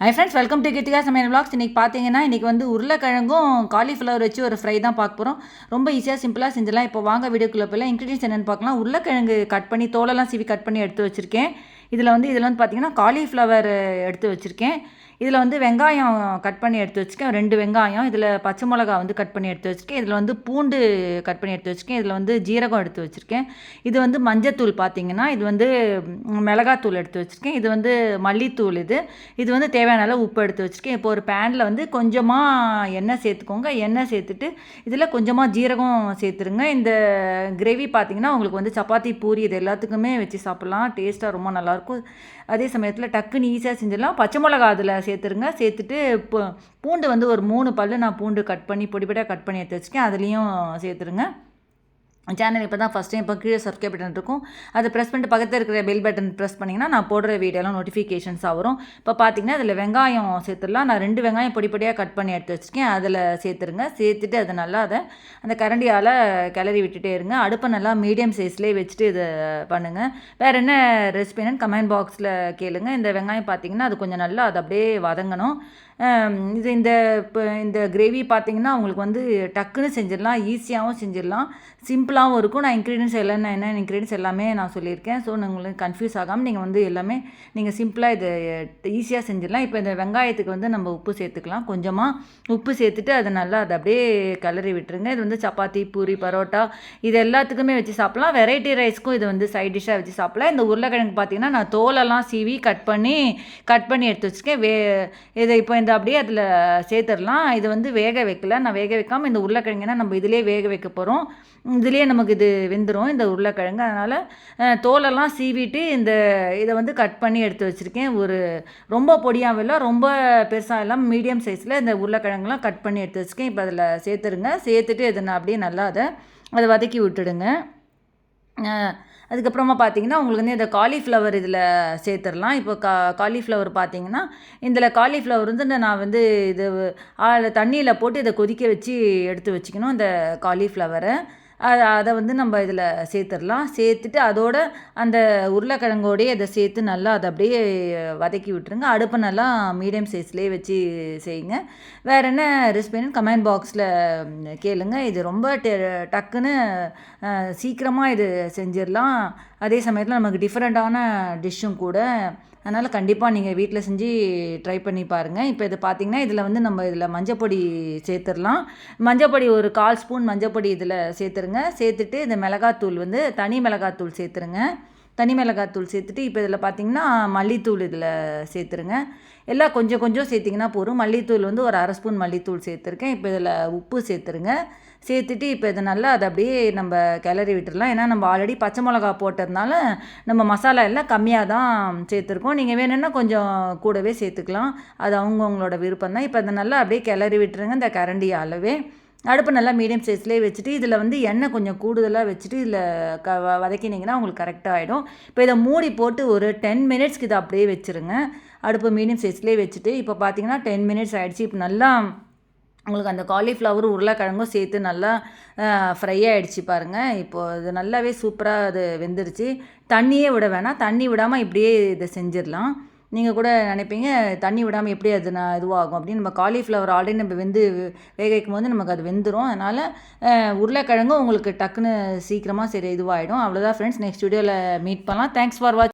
Hi friends welcome to Kiruthika சமையல் blogs இன்றைக்கி பார்த்தீங்கன்னா இன்றைக்கி வந்து உருளைக்கிழங்கும் காலிஃப்ளவர் வச்சு ஒரு ஃப்ரை தான் பார்க்க போகிறோம் ரொம்ப ஈஸியாக சிம்பிளாக செஞ்சலாம் இப்போ வாங்க வீடியோக்குள்ளே போய்லாம் இன்க்ரீடியன்ஸ் என்னென்னு பார்க்கலாம். உருளைக்கிழங்கு கட் பண்ணி தோலெல்லாம் சீவி கட் பண்ணி எடுத்து வச்சுருக்கேன். இதில் வந்து இதில் வந்து பார்த்தீங்கன்னா காலிஃப்ளவர் எடுத்து வச்சுருக்கேன். இதில் வந்து வெங்காயம் கட் பண்ணி எடுத்து வச்சுக்கேன். ரெண்டு வெங்காயம் இதில் பச்சை மிளகா வந்து கட் பண்ணி எடுத்து வச்சுருக்கேன் இதில் வந்து பூண்டு கட் பண்ணி எடுத்து வச்சுருக்கேன் இதில் வந்து ஜீரகம் எடுத்து வச்சுருக்கேன். இது வந்து மஞ்சத்தூள் பார்த்திங்கன்னா இது வந்து மிளகாத்தூள் எடுத்து வச்சுருக்கேன். இது வந்து மல்லித்தூள் இது. இது வந்து தேவையான அளவு உப்பு எடுத்து வச்சுருக்கேன். இப்போ ஒரு பேனில் வந்து கொஞ்சமாக எண்ணெய் சேர்த்துக்கோங்க. எண்ணெய் சேர்த்துட்டு இதில் கொஞ்சமாக ஜீரகம் சேர்த்துருங்க. இந்த கிரேவி பார்த்தீங்கன்னா உங்களுக்கு வந்து சப்பாத்தி பூரி இது எல்லாத்துக்குமே வச்சு சாப்பிட்லாம். டேஸ்ட்டாக ரொம்ப நல்லாயிருக்கும் அதே சமயத்தில் டக்குன்னு ஈஸியாக செஞ்சிடலாம். பச்சை மிளகா அதில் சேர்த்துருங்க. சேர்த்துட்டு இப்போ பூண்டு வந்து ஒரு மூணு பல்லு நான் பூண்டு கட் பண்ணி பொடி பொடியாக கட் பண்ணி எடுத்து வச்சுக்கேன் அதுலேயும் சேர்த்துருங்க. சேனல் இப்போ தான் ஃபஸ்ட் டைம் இப்போ கீழே சப்ஸ்கிரைப் பட்டன் இருக்கும். அதை ப்ரெஸ் பண்ணிட்டு பக்கத்தில் இருக்கிற பெல் பட்டன் ப்ரெஸ் பண்ணிங்கன்னா நான் போடுற வீடியோலாம் நோட்டிஃபிகேஷன்ஸாக வரும். இப்போ பார்த்தீங்கன்னா அதில் வெங்காயம் சேர்த்துடலாம். நான் ரெண்டு வெங்காயம் பொடி பொடியாக கட் பண்ணி எடுத்து வச்சுருக்கேன். அதில் சேர்த்துருங்க. சேர்த்துட்டு அதை நல்லா அதை அந்த கரண்டியால் கிளறி விட்டுட்டே இருங்க. அடுப்பை நல்லா மீடியம் சைஸ்லேயே வச்சுட்டு இதை பண்ணுங்கள் வேறு என்ன ரெசிபின்னு கமெண்ட் பாக்ஸில் கேளுங்க. இந்த வெங்காயம் பார்த்தீங்கன்னா அது கொஞ்சம் நல்லா அது அப்படியே வதங்கணும். இது இந்த இப்போ இந்த கிரேவி பார்த்தீங்கன்னா உங்களுக்கு வந்து டக்குன்னு செஞ்சிடலாம். ஈஸியாகவும் செஞ்சிடலாம். சிம்பிளாகவும் இருக்கும். நான் இன்க்ரீடியன்ஸ் எல்லாம் என்ன இன்க்ரீடியன்ஸ் எல்லாமே நான் சொல்லியிருக்கேன். ஸோ உங்களுக்கு கன்ஃபியூஸ் ஆகாமல் நீங்கள் வந்து எல்லாமே நீங்கள் சிம்பிளாக இது ஈஸியாக செஞ்சிடலாம். இப்போ இந்த வெங்காயத்துக்கு வந்து நம்ம உப்பு சேர்த்துக்கலாம். கொஞ்சமாக உப்பு சேர்த்துட்டு அதை நல்லா அதை அப்படியே கிளறி விட்டுருங்க. இது வந்து சப்பாத்தி பூரி பரோட்டா இது எல்லாத்துக்குமே வச்சு சாப்பிட்லாம். வெரைட்டி ரைஸ்க்கும் இது வந்து சைட் டிஷ்ஷாக வச்சு சாப்பிட்லாம். இந்த உருளைக்கிழங்கு பார்த்தீங்கன்னா நான் தோலெல்லாம் சீவி கட் பண்ணி கட் பண்ணி எடுத்து வச்சுருக்கேன். வே இதை இப்போ இந்த அப்படியே அதில் சேர்த்துடலாம். இது வந்து வேக வைக்கல. நான் வேக வைக்காமல் இந்த உருளைக்கிழங்குனா நம்ம இதிலே வேக வைக்க போகிறோம் இதுலேயே நமக்கு இது வெந்துடும் இந்த உருளைக்கிழங்கு. அதனால் தோலெல்லாம் சீவிட்டு இந்த இதை வந்து கட் பண்ணி எடுத்து வச்சுருக்கேன். ஒரு ரொம்ப பொடியாகவும் இல்லை ரொம்ப பெருசாக இல்லாமல் மீடியம் சைஸில் இந்த உருளைக்கிழங்குலாம் கட் பண்ணி எடுத்து வச்சுருக்கேன். இப்போ அதில் சேர்த்துருங்க. சேர்த்துட்டு இதை நான் அப்படியே நல்லா அதை அதை வதக்கி விட்டுடுங்க. அதுக்கப்புறமா பார்த்தீங்கன்னா உங்களுக்கு வந்து இந்த காலிஃப்ளவர் இதில் சேர்த்துடலாம். இப்போ கா காலிஃப்ளவர் பார்த்தீங்கன்னா இதில் காலிஃப்ளவர் வந்து நான் வந்து இது தண்ணியில் போட்டு இதை கொதிக்க வச்சு எடுத்து வச்சுக்கணும் இந்த காலிஃப்ளவரை. அதை அதை வந்து நம்ம இதில் சேர்த்துடலாம். சேர்த்துட்டு அதோட அந்த உருளைக்கிழங்கோடையே அதை சேர்த்து நல்லா அதை அப்படியே வதக்கி விட்டுருங்க. அடுப்பை நல்லா மீடியம் சைஸ்லேயே வச்சு செய்யுங்க. வேறு என்ன ரெசிபின்னு கமெண்ட் பாக்ஸில் கேளுங்க. இது ரொம்ப டெ- டக்குன்னு சீக்கிரமாக இது செஞ்சிடலாம். அதே சமயத்தில் நமக்கு டிஃப்ரெண்ட்டான டிஷ்ஷும் கூட. அதனால் கண்டிப்பாக நீங்கள் வீட்டில் செஞ்சு ட்ரை பண்ணி பாருங்கள் இப்போ இது பார்த்தீங்கன்னா இதில் வந்து நம்ம இதில் மஞ்சப்பொடி சேர்த்துடலாம். மஞ்சப்பொடி ஒரு கால் ஸ்பூன் மஞ்சப்பொடி இதில் சேர்த்துருங்க. சேர்த்துட்டு இந்த மிளகாத்தூள் வந்து தனி மிளகாத்தூள் சேர்த்துருங்க. தனி மிளகாத்தூள் சேர்த்துட்டு இப்போ இதில் பார்த்தீங்கன்னா மல்லித்தூள் இதில் சேர்த்துருங்க. எல்லாம் கொஞ்சம் கொஞ்சம் சேர்த்திங்கன்னா போதும். மல்லித்தூள் வந்து ஒரு அரை ஸ்பூன் மல்லித்தூள் சேர்த்துருக்கேன். இப்போ இதில் உப்பு சேர்த்துருங்க. சேர்த்துட்டு இப்போ இதை நல்லா அதை அப்படியே நம்ம கிளறி விட்டுடலாம் ஏன்னா நம்ம ஆல்ரெடி பச்சை மிளகா போட்டதுனால நம்ம மசாலா எல்லாம் கம்மியாக தான் சேர்த்துருக்கோம். நீங்கள் வேணும்னா கொஞ்சம் கூடவே சேர்த்துக்கலாம். அது அவங்கவுங்களோட விருப்பம் தான் இப்போ அதை நல்லா அப்படியே கிளறி விட்டுருங்க. இந்த கரண்டி நடுப்பு அடுப்பு நல்லா மீடியம் சைஸ்லேயே வச்சுட்டு இதில் வந்து எண்ணெய் கொஞ்சம் கூடுதலாக வச்சுட்டு இதில் க வ- வதக்கினீங்கன்னா உங்களுக்கு கரெக்டாக ஆகிடும் இப்போ இதை மூடி போட்டு ஒரு டென் மினிட்ஸ்க்கு இதை அப்படியே வச்சுருங்க. அடுப்பு மீடியம் சைஸ்லேயே வச்சுட்டு இப்போ பார்த்தீங்கன்னா டென் மினிட்ஸ் ஆகிடுச்சு இப்போ நல்லா உங்களுக்கு அந்த காலிஃப்ளவரும் உருளைக்கிழங்கும் சேர்த்து நல்லா ஃப்ரை ஆகிடுச்சு பாருங்கள் இப்போது இது நல்லாவே சூப்பராக அது வெந்துருச்சு. தண்ணியே விட வேணாம். தண்ணி விடாமல் இப்படியே இதை செஞ்சிடலாம். நீங்கள் கூட நினைப்பீங்க தண்ணி விடாமல் எப்படி அது நான் இதுவாகும்? அப்படின்னு நம்ம காலிஃப்ளவர் ஆல்ரெடி நம்ம வெந்து வேக வைக்கும் போது நமக்கு அது வெந்துடும் அதனால் உருளைக்கிழங்கும் உங்களுக்கு டக்குன்னு சீக்கிரமாக சரி இதுவாகிடும் அவ்வளோதான் ஃப்ரெண்ட்ஸ் நெக்ஸ்ட் வீடியோவில் மீட் பண்ணலாம். Thanks for watch